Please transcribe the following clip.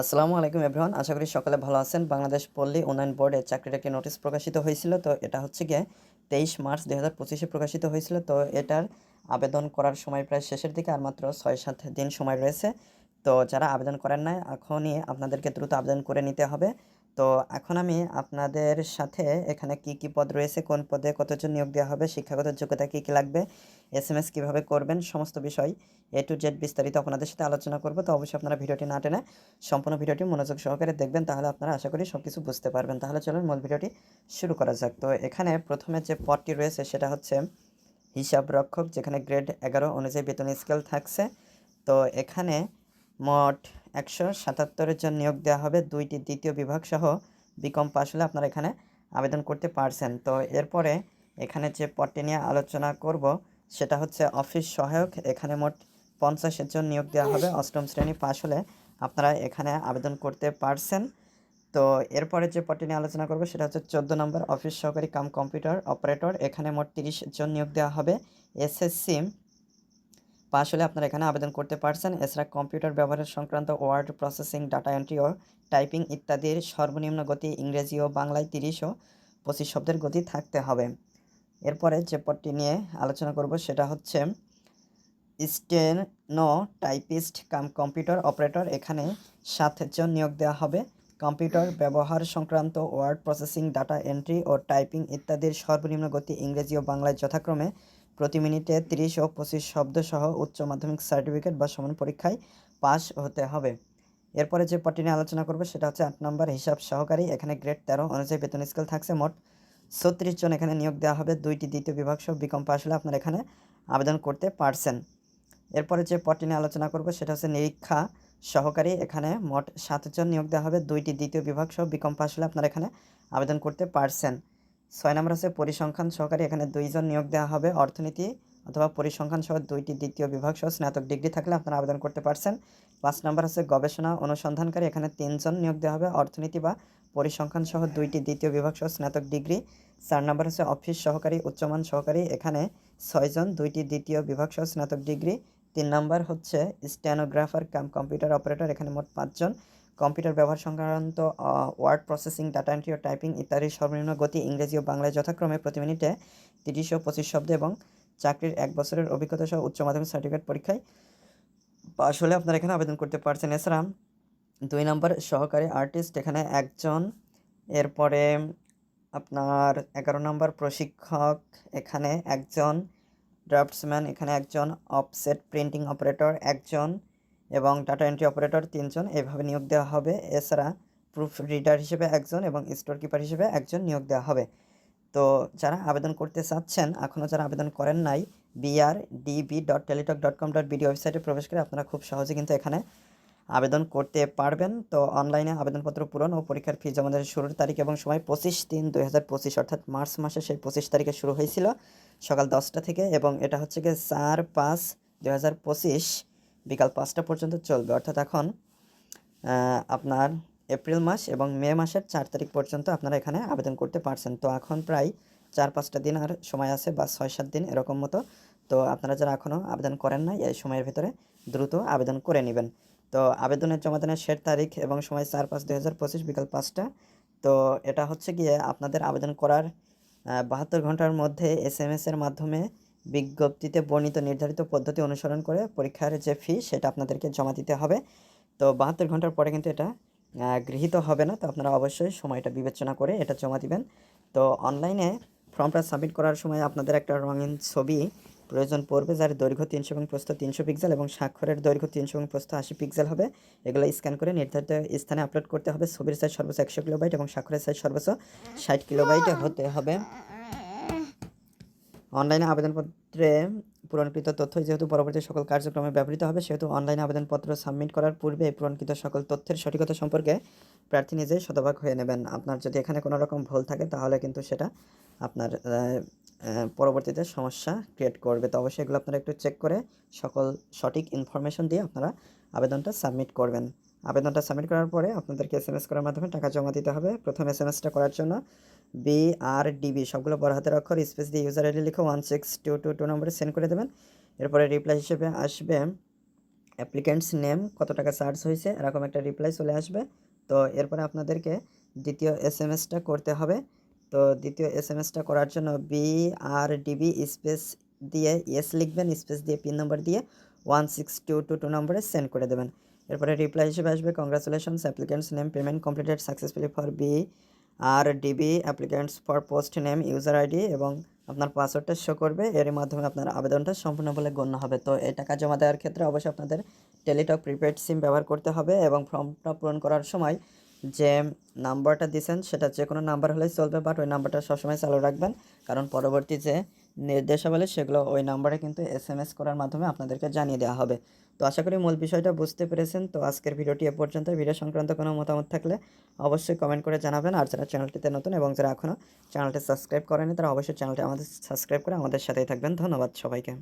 আসসালামু আলাইকুম এভরিওয়ান, আশা করি সকালে ভালো আছেন। বাংলাদেশ পল্লী উন্নয়ন বোর্ডে চাকরির একটি নোটিশ প্রকাশিত হয়েছিল? তো এটা হচ্ছে গিয়ে তেইশ মার্চ দুই হাজার পঁচিশে প্রকাশিত হয়েছিল। তো এটার আবেদন করার সময় প্রায় শেষের দিকে আর মাত্র ছয় সাত দিন সময় রয়েছে। তো যারা আবেদন করেন নাই, এখনই আপনাদেরকে দ্রুত আবেদন করে নিতে হবে। তো এখন আমি আপনাদের সাথে এখানে কি কি পদ রয়েছে, কোন পদে কতজন নিয়োগ দেওয়া হবে, শিক্ষাগত যোগ্যতা কী কী লাগবে, এস এম এস কীভাবে করবেন, সমস্ত বিষয় এ টু জেড বিস্তারিত আপনাদের সাথে আলোচনা করব। তো অবশ্যই আপনারা ভিডিওটি না টেনে সম্পূর্ণ ভিডিওটি মনোযোগ সহকারে দেখবেন, তাহলে আপনারা আশা করি সব কিছু বুঝতে পারবেন। তাহলে চলুন মূল ভিডিওটি শুরু করা যাক। তো এখানে প্রথমে যে পদটি রয়েছে সেটা হচ্ছে হিসাব রক্ষক, যেখানে গ্রেড এগারো অনুযায়ী বেতন স্কেল থাকছে। তো এখানে মোট একশো সাতাত্তরের জন নিয়োগ দেওয়া হবে। দুইটি দ্বিতীয় বিভাগ সহ বিকম পাশ হলে আপনারা এখানে আবেদন করতে পারছেন। তো এরপরে এখানে যে পদটি নিয়ে আলোচনা করব, সেটা হচ্ছে অফিস সহায়ক। এখানে মোট পঞ্চাশের জন নিয়োগ দেওয়া হবে। অষ্টম শ্রেণি পাশ হলে আপনারা এখানে আবেদন করতে পারছেন। তো এরপরে যে পদটি নিয়ে আলোচনা করব, সেটা হচ্ছে চোদ্দ নম্বর অফিস সহকারী কাম কম্পিউটার অপারেটর। এখানে মোট তিরিশ জন নিয়োগ দেওয়া হবে। এসএসসি পাশ হলে আপনারা এখানে আবেদন করতে পারছেন। এছাড়া কম্পিউটার ব্যবহারের সংক্রান্ত ওয়ার্ড প্রসেসিং, ডাটা এন্ট্রি ও টাইপিং ইত্যাদির সর্বনিম্ন গতি ইংরেজি ও বাংলায় তিরিশ ও পঁচিশ শব্দের গতি থাকতে হবে। এরপরে যে পদটি নিয়ে আলোচনা করব সেটা হচ্ছে steno typist cum computer operator এখানে সাতজন নিয়োগ দেওয়া হবে। কম্পিউটার ব্যবহার সংক্রান্ত ওয়ার্ড প্রসেসিং, ডাটা এন্ট্রি ও টাইপিং ইত্যাদির সর্বনিম্ন গতি ইংরেজি ও বাংলায় যথাক্রমে প্রতি মিনিটে তিরিশ ও পঁচিশ শব্দ সহ উচ্চ মাধ্যমিক সার্টিফিকেট বা সমান পরীক্ষায় পাশ হতে হবে। এরপরে যে পদটি নিয়ে আলোচনা করব সেটা হচ্ছে আট নম্বর হিসাব সহকারী। এখানে গ্রেড তেরো অনুযায়ী বেতন স্কেল থাকছে মোট ছত্রিশ জন এখানে নিয়োগ দেওয়া হবে। দুইটি দ্বিতীয় বিভাগ সহ বিকম পাশ হলে আপনারা এখানে আবেদন করতে পারছেন। এরপরে যে পদটি নিয়ে আলোচনা করব সেটা হচ্ছে নিরীক্ষা সহকারী। এখানে মোট সাতজন নিয়োগ দেওয়া হবে। দুইটি দ্বিতীয় বিভাগ সহ বিকম পাশ হলে আপনারা এখানে আবেদন করতে পারছেন। ছয় নম্বর হচ্ছে পরিসংখ্যান সহকারী এখানে দুইজন নিয়োগ দেওয়া হবে, অর্থনীতি অথবা পরিসংখ্যান সহ দুইটি দ্বিতীয় বিভাগ সহ স্নাতক ডিগ্রি থাকলে আপনারা আবেদন করতে পারছেন। পাঁচ নম্বর হচ্ছে গবেষণা অনুসন্ধানকারী, এখানে তিনজন নিয়োগ দেওয়া হবে, অর্থনীতি বা পরিসংখ্যান সহ দুইটি দ্বিতীয় বিভাগ সহ স্নাতক ডিগ্রি। চার নম্বর হচ্ছে অফিস সহকারী, উচ্চমান সহকারী, এখানে ছয়জন দুইটি দ্বিতীয় বিভাগ সহ স্নাতক ডিগ্রি। তিন নম্বর হচ্ছে স্ট্যানোগ্রাফার কাম কম্পিউটার অপারেটর, এখানে মোট পাঁচজন। কম্পিউটার ব্যবহার সংক্রান্ত ওয়ার্ড প্রসেসিং, ডাটা এন্ট্রি ও টাইপিং ইত্যাদির সর্বনিম্ন গতি ইংরেজি ও বাংলায় যথাক্রমে প্রতি মিনিটে তিরিশ ও পঁচিশ শব্দ এবং চাকরির এক বছরের অভিজ্ঞতা সহ উচ্চ মাধ্যমিক সার্টিফিকেট পরীক্ষায় পাশ হলে আপনারা এখানে আবেদন করতে পারছেন। এছাড়া দুই নম্বর সহকারী আর্টিস্ট, এখানে একজন, এরপরে আপনার এগারো নম্বর প্রশিক্ষক, এখানে একজন, ড্রাফটসম্যান, এখানে একজন, অফসেট প্রিন্টিং অপারেটর, একজন এবং ডাটা এন্ট্রি অপারেটর তিনজন এভাবে নিয়োগ দেওয়া হবে। এছাড়া প্রুফ রিডার হিসেবে একজন এবং স্টোর কিপার হিসেবে একজন নিয়োগ দেওয়া হবে। তো যারা আবেদন করতে চাচ্ছেন এখনও যারা আবেদন করেন নাই BR DB dot Teletalk dot com dot BD ওয়েবসাইটে প্রবেশ করে আপনারা খুব সহজে কিন্তু এখানে আবেদন করতে পারবেন। তো অনলাইনে আবেদনপত্র পূরণ ও পরীক্ষার ফি জমা দেওয়ার শুরুর তারিখ এবং সময় পঁচিশ তিন দুই হাজার পঁচিশ, অর্থাৎ মার্চ মাসে সেই পঁচিশ তারিখে শুরু হয়েছিল সকাল দশটা থেকে এবং এটা হচ্ছে গিয়ে চার পাঁচ দুই হাজার পঁচিশ বিকাল পাঁচটা পর্যন্ত চলবে। অর্থাৎ এখন আপনার এপ্রিল মাস এবং মে মাসের চার তারিখ পর্যন্ত আপনারা এখানে আবেদন করতে পারছেন। তো এখন প্রায় চার পাঁচটা দিন আর সময় আছে বা ছয় সাত দিন এরকম মতো। তো আপনারা যারা এখনও আবেদন করেন না এই সময়ের ভিতরে দ্রুত আবেদন করে নেবেন। তো আবেদনের জমাদানের শেষ তারিখ এবং সময় চার পাঁচ দুই হাজার পঁচিশ বিকাল পাঁচটা। তো এটা হচ্ছে গিয়ে আপনাদের আবেদন করার বাহাত্তর ঘণ্টার মধ্যে এস এম এসের মাধ্যমে বিজ্ঞপ্তিতে বর্ণিত নির্ধারিত পদ্ধতি অনুসরণ করে পরীক্ষার যে ফি সেটা আপনাদেরকে জমা দিতে হবে। তো বাহাত্তর ঘণ্টার পরে কিন্তু এটা গৃহীত হবে না। তো আপনারা অবশ্যই সময়টা বিবেচনা করে এটা জমা দিবেন। তো অনলাইনে ফর্মটা সাবমিট করার সময় আপনাদের একটা রঙিন ছবি, প্রয়োজন পড়বে যার দৈর্ঘ্য তিনশো এবং প্রস্থ তিনশো পিক্সেল এবং স্বাক্ষরের দৈর্ঘ্য তিনশো এবং প্রস্থ আশি পিক্সেল হবে। এগুলো স্ক্যান করে নির্ধারিত স্থানে আপলোড করতে হবে। ছবির সাইজ সর্বোচ্চ একশো কিলোবাইট এবং স্বাক্ষরের সাইজ সর্বোচ্চ ষাট কিলোবাইট হতে হবে। অনলাইনে আবেদনপত্রে পূরণকৃত তথ্য যেহেতু পরবর্তী সকল কার্যক্রমে ব্যবহৃত হবে, সেহেতু অনলাইনে আবেদনপত্র সাবমিট করার পূর্বে পূরণকৃত সকল তথ্যের সঠিকতা সম্পর্কে প্রার্থী নিজেই শতভাগ হয়ে নেবেন। আপনার যদি এখানে কোনো রকম ভুল থাকে, তাহলে কিন্তু সেটা আপনার পরবর্তীতে সমস্যা ক্রিয়েট করবে। তো অবশ্যই এগুলো আপনারা একটু চেক করে সকল সঠিক ইনফরমেশন দিয়ে আপনারা আবেদনটা সাবমিট করবেন। আবেদনটা সাবমিট করার পরে আপনাদেরকে এস এম এস করার মাধ্যমে টাকা জমা দিতে হবে। প্রথম এস এম এসটা করার জন্য বি আর ডিবি সবগুলো বড় হাতের অক্ষর, স্পেস দিয়ে ইউজার আইডি লিখে one six two two two নম্বরে সেন্ড করে দেবেন। এরপরে রিপ্লাই হিসেবে আসবে অ্যাপ্লিক্যান্টস নেম কত টাকা চার্জ হয়েছে, এরকম একটা রিপ্লাই চলে আসবে। তো এরপরে আপনাদেরকে দ্বিতীয় এস এম এসটা করতে হবে। তো দ্বিতীয় এস এম এসটা করার জন্য বি আর ডিবি স্পেস দিয়ে ইয়েস লিখবেন, স্পেস দিয়ে পিন নম্বর দিয়ে one six two two two নম্বরে সেন্ড করে দেবেন। এরপরে রিপ্লাই হিসেবে আসবে congratulations applicant's name payment completed successfully for B R DB applicant's for post name user ID এবং আপনার পাসওয়ার্ডটা শো করবে। এর মাধ্যমে আপনার আবেদনটা সম্পূর্ণ বলে গণ্য হবে। তো এই টাকা জমা দেওয়ার ক্ষেত্রে অবশ্যই আপনাদের টেলিটক প্রিপেড সিম ব্যবহার করতে হবে এবং ফর্মটা পূরণ করার সময় যে নাম্বারটা দিয়েছেন সেটা যে কোনো নাম্বার হলেই চলবে বাট ওই নাম্বারটা সবসময় চালু রাখবেন। কারণ পরবর্তী যে নির্দেশাবলী, সেগুলো ওই নাম্বারে কিন্তু এস এম এস করার মাধ্যমে আপনাদেরকে জানিয়ে দেওয়া হবে। তো আশা করি মূল বিষয়টা বুঝতে পেরেছেন। তো আজকের ভিডিওটি এ পর্যন্ত। ভিডিও সংক্রান্ত কোনো মতামত থাকলে অবশ্যই কমেন্ট করে জানাবেন। আর যারা চ্যানেলটিতে নতুন এবং যারা এখনও চ্যানেলটি সাবস্ক্রাইব করেনি তারা অবশ্যই চ্যানেলটি আমাদের সাবস্ক্রাইব করে আমাদের সাথেই থাকবেন। ধন্যবাদ সবাইকে।